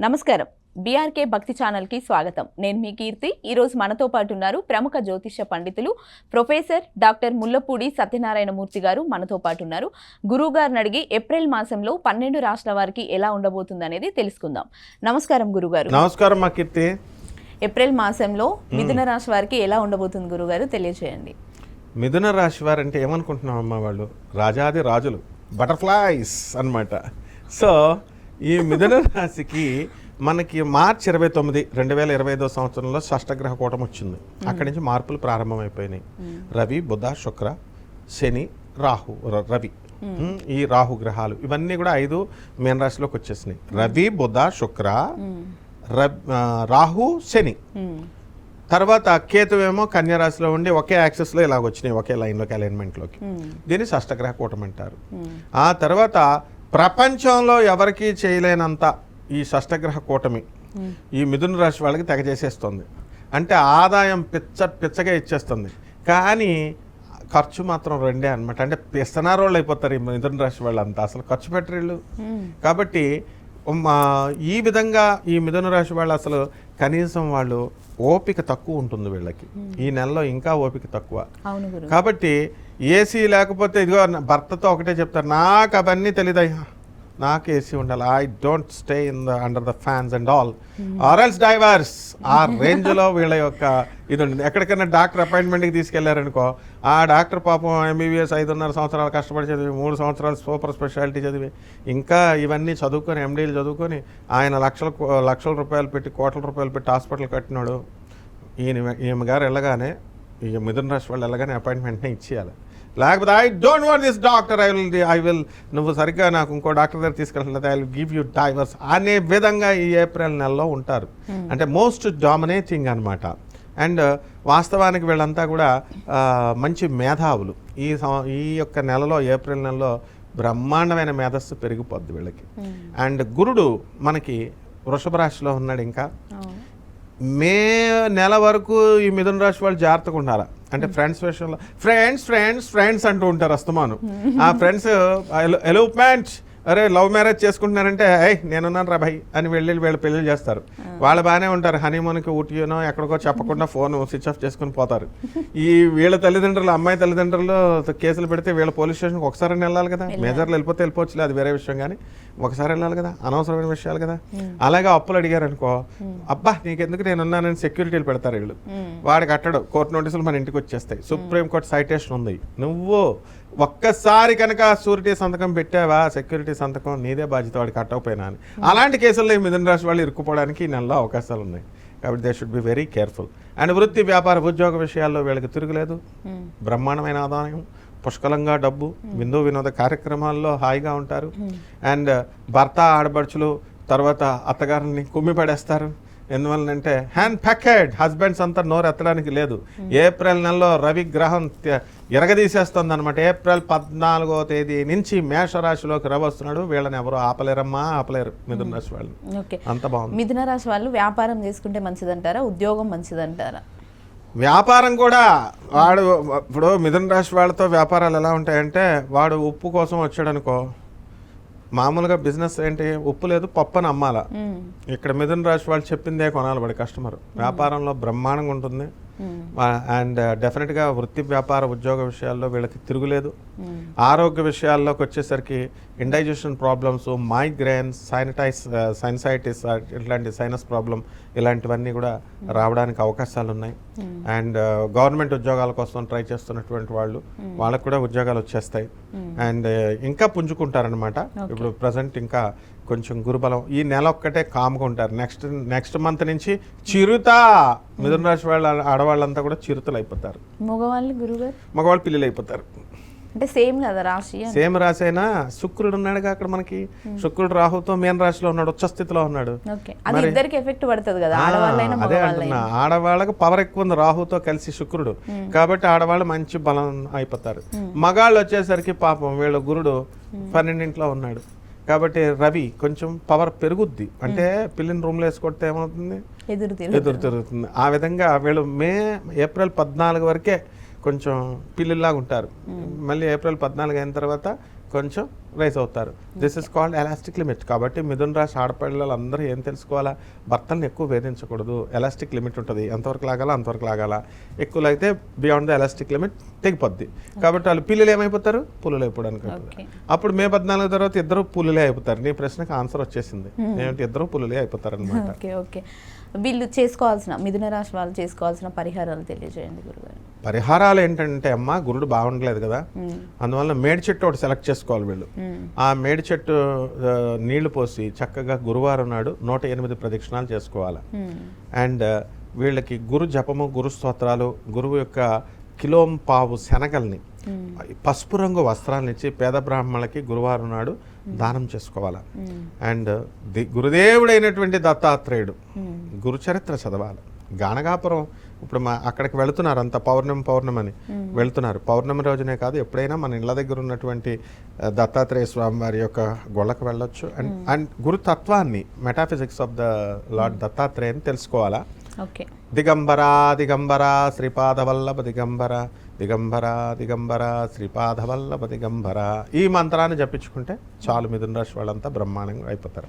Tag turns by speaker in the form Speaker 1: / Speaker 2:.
Speaker 1: నమస్కారం. బీఆర్కే భక్తి ఛానల్కి స్వాగతం. నేను మీ కీర్తి. ఈరోజు మనతో పాటు ఉన్నారు ప్రముఖ జ్యోతిష పండితులు ప్రొఫెసర్ డాక్టర్ ముల్లపూడి సత్యనారాయణమూర్తి గారు మనతో పాటు ఉన్నారు. గురువు గారిని అడిగి ఏప్రిల్ మాసంలో పన్నెండు రాష్ట్రాల వారికి ఎలా ఉండబోతుంది అనేది తెలుసుకుందాం. నమస్కారం గురుగారు.
Speaker 2: నమస్కారం మా కీర్తి.
Speaker 1: ఏప్రిల్ మాసంలో మిథున రాశి వారికి ఎలా ఉండబోతుంది గురుగారు? తెలియజేయండి
Speaker 2: మిథున రాశి వారంటే ఏమనుకుంటున్నాం అమ్మా వాళ్ళు? రాజాది రాజులు. బటర్ఫ్లైస్ అన్నమాట. సో ఈ మిథున రాశికి మనకి మార్చి ఇరవై తొమ్మిది రెండు వేల ఇరవై ఐదో సంవత్సరంలో షష్టగ్రహ కూటం వచ్చింది. అక్కడి నుంచి మార్పులు ప్రారంభమైపోయినాయి. రవి బుధ శుక్ర శని రాహు రవి. ఈ రాహు గ్రహాలు ఇవన్నీ కూడా ఐదు మీన రాశిలోకి వచ్చేసినాయి. రవి బుధ శుక్ర రాహు శని. తర్వాత కేతువేమో కన్యా రాశిలో ఉండి ఒకే యాక్సెస్లో ఇలాగ వచ్చినాయి ఒకే లైన్లోకి అలైన్మెంట్లోకి. దీన్ని షష్టగ్రహ కూటమి అంటారు. ఆ తర్వాత ప్రపంచంలో ఎవరికీ చేయలేనంత ఈ షష్టగ్రహ కూటమి ఈ మిథున రాశి వాళ్ళకి తెగ చేసేస్తుంది. అంటే ఆదాయం పిచ్చ పిచ్చగా ఇచ్చేస్తుంది. కానీ ఖర్చు మాత్రం రెండే అనమాట అంటే పిస్తనారోళ్ళు అయిపోతారు ఈ మిథున రాశి వాళ్ళంతా. అసలు ఖర్చు పెట్టరు వీళ్ళు.
Speaker 1: మ్మ్.
Speaker 2: కాబట్టి ఈ విధంగా ఈ మిథున రాశి వాళ్ళు అసలు కనీసం వాళ్ళు ఓపిక తక్కువ ఉంటుంది వీళ్ళకి. ఈ నెలలో ఇంకా ఓపిక తక్కువ. కాబట్టి ఏసీ లేకపోతే ఇదిగో భర్తతో ఒకటే చెప్తారు నాకు అవన్నీ తెలియదయ్యా నాకు ఏసీ ఉండాలి. I don't stay in the under the fans and all or else divorce ఆ రేంజ్లో వీళ్ళ యొక్క ఇది ఉంటుంది ఎక్కడికైనా డాక్టర్ అపాయింట్మెంట్కి తీసుకెళ్ళారనుకో ఆ డాక్టర్ పాపం ఎంబీబీఎస్ ఐదున్నర సంవత్సరాలు కష్టపడి చదివి మూడు సంవత్సరాలు సూపర్ స్పెషాలిటీ చదివి ఇంకా ఇవన్నీ చదువుకొని ఎండీలు చదువుకొని ఆయన లక్షల కో- లక్షల రూపాయలు పెట్టి కోట్ల రూపాయలు పెట్టి హాస్పిటల్ కట్టినాడు ఈయన ఈమె గారు వెళ్ళగానే ఈ మిథున్ రాశి వాళ్ళు వెళ్ళగానే అపాయింట్మెంట్నే ఇచ్చేయాలి. లేకపోతే I don't want this doctor I will I will నువ్వు సరిగ్గా నాకు ఇంకో డాక్టర్ దగ్గర తీసుకెళ్ళలేదు I will give you divorce అనే విధంగా ఈ ఏప్రిల్ నెలలో ఉంటారు. అంటే మోస్ట్ డామినేటింగ్ అనమాట అండ్ వాస్తవానికి వీళ్ళంతా కూడా ఆ, మంచి మేధావులు. ఈ ఈ యొక్క నెలలో ఏప్రిల్ నెలలో బ్రహ్మాండమైన మేధస్సు పెరిగిపోద్ది వీళ్ళకి. అండ్ గురుడు మనకి వృషభ రాశిలో ఉన్నాడు ఇంకా. మే నెల వరకు ఈ మిథున రాశి వాళ్ళు జాగ్రత్తగా ఉండాలి? అంటే ఫ్రెండ్స్ విషయంలో. ఫ్రెండ్స్ ఫ్రెండ్స్ ఫ్రెండ్స్ అంటూ ఉంటారు అస్తమాను. ఆ ఫ్రెండ్స్ ఎలో ఎలోప్మెంట్ అరే లవ్ మ్యారేజ్ చేసుకుంటున్నారంటే ఏయ్ నేనున్నాను రా భయ్ అని వెళ్ళి వీళ్ళు పెళ్ళి చేస్తారు. వాళ్ళు బాగానే ఉంటారు. హనీమూన్కి ఊటియోనో ఎక్కడికో చెప్పకుండా ఫోన్ స్విచ్ ఆఫ్ చేసుకుని పోతారు. ఈ వీళ్ళ తల్లిదండ్రులు అమ్మాయి తల్లిదండ్రులు కేసులు పెడితే వీళ్ళ పోలీస్ స్టేషన్కి ఒకసారి వెళ్ళాలి కదా? మేజర్లు వెళ్ళిపోతే వెళ్ళిపోవచ్చులే అది వేరే విషయం కానీ ఒకసారి వెళ్ళాలి కదా? అనవసరమైన విషయాలు కదా? అలాగే అప్పులు అడిగారు అనుకో అబ్బా నీకెందుకు నేను ఉన్నానని సెక్యూరిటీలు పెడతారు వీళ్ళు. వాడు కట్టడు కోర్టు నోటీసులు మన ఇంటికి వచ్చేస్తాయి. సుప్రీం కోర్టు సైటేషన్ ఉంది. నువ్వు ఒక్కసారి కనుక షూరిటీ సంతకం పెట్టావా సెక్యూరిటీ సంతకం నీదే బాధ్యత వాడు కట్టకపోయినా అని. అలాంటి కేసుల్లో ఈ మిథున రాశి వాళ్ళు ఇరుక్కుపోవడానికి ఈ నెలలో అవకాశాలు ఉన్నాయి. కాబట్టి they should be very careful and వృత్తి వ్యాపార ఉద్యోగ విషయాల్లో వీళ్ళకి తిరుగులేదు.
Speaker 1: మ్మ్.
Speaker 2: బ్రహ్మాండమైన ఆదాయం పుష్కలంగా డబ్బు విందు వినోద కార్యక్రమాల్లో హాయిగా ఉంటారు. అండ్ భర్త ఆడబడుచులు తర్వాత అత్తగారిని కుమ్మి పడేస్తారు. ఎందువల్లంటే హ్యాండ్ ప్యాకెడ్ హస్బెండ్స్ అంతా నోరు ఎత్తడానికి లేదు ఏప్రిల్ నెలలో రవి గ్రహం ఎరగదీసేస్తుంది అనమాట ఏప్రిల్ పద్నాలుగో తేదీ నుంచి మేషరాశిలోకి రవి వస్తున్నాడు వీళ్ళని ఎవరు ఆపలేరమ్మా ఆపలేరు మిథున రాశి వాళ్ళని.
Speaker 1: ఓకే.
Speaker 2: అంత బాగుంది.
Speaker 1: మిథున రాశి వాళ్ళు వ్యాపారం చేసుకుంటే మంచిదంటారా? ఉద్యోగం మంచిదంటారా?
Speaker 2: వ్యాపారం కూడా వాడు ఇప్పుడు మిథున రాశి వాళ్ళతో వ్యాపారాలు ఎలా ఉంటాయంటే వాడు ఉప్పు కోసం వచ్చాడు అనుకో మామూలుగా బిజినెస్ ఏంటి? ఉప్పు లేదు పప్పు అని అమ్మాల.
Speaker 1: మ్మ్.
Speaker 2: ఇక్కడ మిథున రాశి వాళ్ళు చెప్పిందే కొనాలి వాడి కస్టమర్. వ్యాపారంలో బ్రహ్మాండంగా ఉంటుంది. అండ్ డెఫినెట్గా వృత్తి వ్యాపార ఉద్యోగ విషయాల్లో వీళ్ళకి తిరుగులేదు.
Speaker 1: మ్మ్.
Speaker 2: ఆరోగ్య విషయాల్లోకి వచ్చేసరికి indigestion problems migraines sinusitis sinusitis ఇట్లాంటి సైనస్ ప్రాబ్లం ఇలాంటివన్నీ కూడా రావడానికి అవకాశాలు ఉన్నాయి అండ్ గవర్నమెంట్ ఉద్యోగాల కోసం ట్రై చేస్తున్నటువంటి వాళ్ళు వాళ్ళకు కూడా ఉద్యోగాలు వచ్చేస్తాయి. అండ్ ఇంకా పుంజుకుంటారనమాట ఇప్పుడు ప్రజెంట్ ఇంకా కొంచెం గురుబలం. ఈ నెల ఒక్కటే కామ్గా ఉంటారు. నెక్స్ట్ నెక్స్ట్ మంత్ నుంచి చిరుత. మిథున రాశి వాళ్ళ ఆడవాళ్ళంతా కూడా చిరుతలు అయిపోతారు.
Speaker 1: మగవాళ్ళు గురుగారు?
Speaker 2: మగవాళ్ళు పిల్లలు అయిపోతారు.
Speaker 1: అంటే సేమ్ కదా రాశి.
Speaker 2: సేమ్ రాశి అయినా శుక్రుడు ఉన్నాడుగా అక్కడ మనకి. శుక్రుడు రాహుతో మీన రాశిలో ఉన్నాడు ఉచ్చ స్థితిలో ఉన్నాడు.
Speaker 1: ఓకే. అది ఇద్దరికి ఎఫెక్ట్ పడుతుంది కదా
Speaker 2: అదే అంటున్నా. ఆడవాళ్ళకి పవర్ ఎక్కువ ఉంది రాహుతో కలిసి శుక్రుడు. కాబట్టి ఆడవాళ్ళు మంచి బలం అయిపోతారు. మగాళ్ళు వచ్చేసరికి పాపం వీళ్ళ గురుడు పన్నెండింట్లో ఉన్నాడు. కాబట్టి రవి కొంచెం పవర్ పెరుగుద్ది. అంటే పిల్లిని రూమ్లో వేసుకొడితే ఏమవుతుంది?
Speaker 1: ఎదురు
Speaker 2: తిరుగుతుంది. ఆ విధంగా వీళ్ళు మే ఏప్రిల్ పద్నాలుగు వరకే కొంచెం పిల్లిలాగా ఉంటారు. మళ్ళీ ఏప్రిల్ పద్నాలుగు అయిన తర్వాత కొంచెం రైస్ అవుతారు. This is called elastic limit కాబట్టి మిథున్ రాశి ఆడపిల్లలు అందరూ ఏం తెలుసుకోవాలా? భర్తల్ని ఎక్కువ వేధించకూడదు. ఎలాస్టిక్ లిమిట్ ఉంటుంది. ఎంతవరకు లాగాలా? అంతవరకు లాగాల? ఎక్కువ అయితే బియాండ్ ద ఎలాస్టిక్ లిమిట్ తెగిపోద్ది. కాబట్టి వాళ్ళు పిల్లలు ఏమైపోతారు? పుల్లలు అయిపోవడానికి అప్పుడు మే పద్నాలుగు తర్వాత ఇద్దరు పులులే అయిపోతారు. నీ ప్రశ్నకు ఆన్సర్ వచ్చేసింది. ఏమంటే? ఇద్దరు పులులే అయిపోతారు అనమాట
Speaker 1: ఓకే ఓకే వీళ్ళు చేసుకోవాల్సిన మిథున రాశి వాళ్ళు చేసుకోవాల్సిన పరిహారాలు తెలియజేయండి గురుగారు.
Speaker 2: పరిహారాలు ఏంటంటే అమ్మ గురుడు బాగుండలేదు కదా. అందువల్ల మేడి చెట్టు ఒకటి సెలెక్ట్ చేసుకోవాలి వీళ్ళు. ఆ మేడి చెట్టు నీళ్ళు పోసి చక్కగా గురువారం నాడు నూట ఎనిమిది ప్రదక్షిణాలు చేసుకోవాలి. అండ్ వీళ్ళకి గురు జపము గురు స్తోత్రాలు గురువు యొక్క కిలోం పావు శనగల్ని. పసుపు రంగు వస్త్రాలను ఇచ్చి పేద బ్రాహ్మణులకి గురువారం నాడు దానం చేసుకోవాలి. అండ్ ది గురుదేవుడైనటువంటి దత్తాత్రేయుడు
Speaker 1: మ్మ్.
Speaker 2: గురు చరిత్ర చదవాలి గానగాపురం ఇప్పుడు మా అక్కడికి వెళుతున్నారు అంత పౌర్ణమి పౌర్ణమి అని వెళ్తున్నారు. పౌర్ణమి రోజునే కాదు ఎప్పుడైనా మన ఇళ్ళ దగ్గర ఉన్నటువంటి దత్తాత్రేయ స్వామి వారి యొక్క గొళ్ళకు వెళ్ళొచ్చు. అండ్ అండ్ గురుతత్వాన్ని మెటాఫిజిక్స్ ఆఫ్ ద లార్డ్ దత్తాత్రేయని తెలుసుకోవాలా?
Speaker 1: ఓకే.
Speaker 2: దిగంబర దిగంబర శ్రీపాదవల్లభ దిగంబర దిగంబర దిగంబర శ్రీపాదవల్లభ దిగంబర. ఈ మంత్రాన్ని జపించుకుంటే చాలు మిథున రాశి వాళ్ళంతా బ్రహ్మాండంగా అయిపోతారు.